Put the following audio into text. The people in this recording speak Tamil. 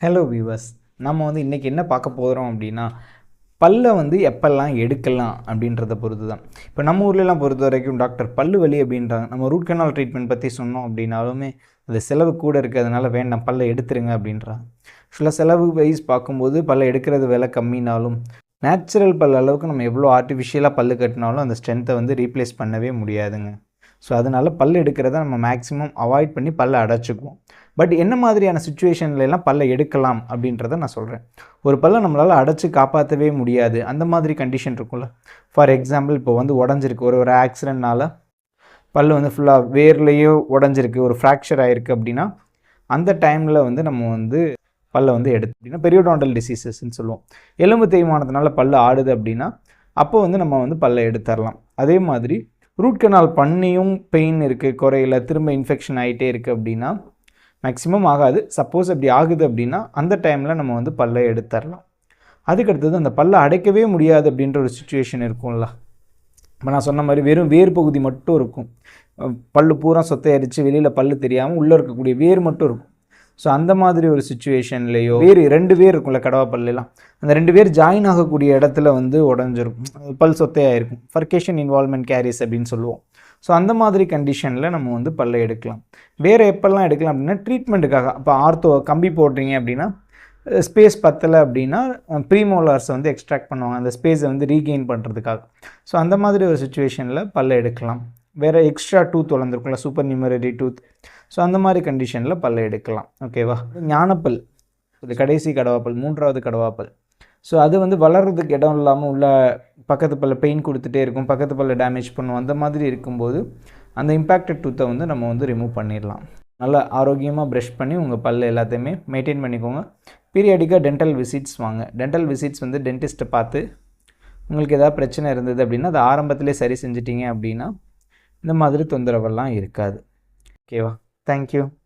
ஹலோ வியூவர்ஸ் நம்ம வந்து இன்றைக்கி என்ன பார்க்க போகிறோம் அப்படின்னா பல்லை வந்து எப்பெல்லாம் எடுக்கலாம் அப்படின்றத பொறுத்து தான் இப்போ நம்ம ஊர்லலாம் பொறுத்த வரைக்கும் டாக்டர் பல்லு வலி அப்படின்றாங்க. நம்ம ரூட் கனால் ட்ரீட்மெண்ட் பற்றி சொன்னோம் அப்படின்னாலுமே அது செலவு கூட இருக்கிறதுனால வேண்டாம் பல்லை எடுத்துருங்க அப்படின்றாங்க. ஆக்சுவலாக செலவு வைஸ் பார்க்கும்போது பல்லை எடுக்கிறது விலை கம்மினாலும் நேச்சுரல் பல் அளவுக்கு நம்ம எவ்வளோ ஆர்டிஃபிஷியலாக பல்லு கட்டினாலும் அந்த ஸ்ட்ரென்த்தை வந்து ரீப்ளேஸ் பண்ணவே முடியாதுங்க. ஸோ அதனால் பல் எடுக்கிறத நம்ம மேக்ஸிமம் அவாய்ட் பண்ணி பல்லை அடைச்சிக்குவோம். பட் என்ன மாதிரியான சுச்சுவேஷன்லலாம் பல்லை எடுக்கலாம் அப்படின்றத நான் சொல்கிறேன் ஒரு பல்லை நம்மளால் அடைச்சி காப்பாற்றவே முடியாது. அந்த மாதிரி கண்டிஷன் இருக்கும்ல. ஃபார் எக்ஸாம்பிள் இப்போ வந்து உடஞ்சிருக்கு. ஒரு ஒரு ஆக்சிடென்ட்னால பல் வந்து ஃபுல்லாக வேர்லேயோ உடஞ்சிருக்கு. ஒரு ஃப்ராக்சர் ஆகிருக்கு அப்படின்னா அந்த டைமில் வந்து நம்ம வந்து பல்லை வந்து எடுத்து அப்படின்னா பெரியோடாண்டல் டிசீசஸ்ன்னு சொல்லுவோம். எலும்பு தேய்மானத்தினால பல் ஆடுது அப்படின்னா அப்போ வந்து நம்ம வந்து பல்லை எடுத்துடலாம். அதே மாதிரி ரூட் கனால் பண்ணியும் பெயின் இருக்குது குறையில திரும்ப இன்ஃபெக்ஷன் ஆகிட்டே இருக்குது அப்படின்னா மேக்ஸிமம் ஆகாது. சப்போஸ் அப்படி ஆகுது அப்படின்னா அந்த டைமில் நம்ம வந்து பல்லை எடுத்துடலாம் அதுக்கடுத்தது அந்த பல்லை அடைக்கவே முடியாது அப்படின்ற ஒரு சுச்சுவேஷன் இருக்கும்ல. இப்போ நான் சொன்ன மாதிரி வெறும் வேர் பகுதி மட்டும் இருக்கும். அஹ் பல்லு பூரா அரித்து வெளியில் பல்லு தெரியாமல் உள்ளே இருக்கக்கூடிய வேர் மட்டும் இருக்கும். ஸோ அந்த மாதிரி ஒரு சுச்சுவேஷன்லேயோ வேறு ரெண்டு வேர் இருக்கும்ல கடவா பல்லுலாம் அந்த ரெண்டு பேர் ஜாயின் ஆகக்கூடிய இடத்துல வந்து உடஞ்சிருக்கும். பல் சொத்தையாக இருக்கும் ஃபர்கேஷன் இன்வால்மெண்ட் கேரிஸ் அப்படின்னு சொல்லுவோம். ஸோ அந்த மாதிரி கண்டிஷனில் நம்ம வந்து பல்லை எடுக்கலாம். வேறு எப்போல்லாம் எடுக்கலாம் அப்படின்னா ட்ரீட்மெண்ட்டுக்காக இப்போ ஆர்த்தோ கம்பி போடுறீங்க அப்படின்னா ஸ்பேஸ் பத்தலை அப்படின்னா ப்ரீமோலார்ஸை வந்து எக்ஸ்ட்ராக்ட் பண்ணுவாங்க. அந்த ஸ்பேஸை வந்து ரீகெயின் பண்ணுறதுக்காக ஸோ அந்த மாதிரி ஒரு சுச்சுவேஷனில் பல்லை எடுக்கலாம். வேறு எக்ஸ்ட்ரா டூத் வளர்ந்துருக்குல்ல சூப்பர் நியூமரரி டூத் ஸோ அந்த மாதிரி கண்டிஷனில் பல் எடுக்கலாம். ஓகேவா ஞானப்பல். இது கடைசி கடவாப்பல் மூன்றாவது கடவாப்பல். ஸோ அது வந்து வளர்கிறதுக்கு இடம் இல்லாமல் உள்ள பக்கத்து பல்ல பெயின் கொடுத்துட்டே இருக்கும் பக்கத்து பல்ல டேமேஜ் பண்ணும். அந்த மாதிரி இருக்கும்போது அந்த இம்பேக்டட் டூத்தை வந்து நம்ம வந்து ரிமூவ் பண்ணிடலாம். நல்லா ஆரோக்கியமாக ப்ரஷ் பண்ணி உங்கள் பல் எல்லாத்தையுமே மெயின்டைன் பண்ணிக்கோங்க. பீரியாடிக்காக டென்டல் விசிட்ஸ் வாங்க. டென்டல் விசிட்ஸ் வந்து டென்டிஸ்ட்டை பார்த்து உங்களுக்கு எதாவது பிரச்சனை இருந்தது அப்படின்னா அதை ஆரம்பத்திலே சரி செஞ்சிட்டிங்க அப்படின்னா இந்த மாதிரி தொந்தரவெல்லாம் இருக்காது. ஓகேவா? தேங்க்யூ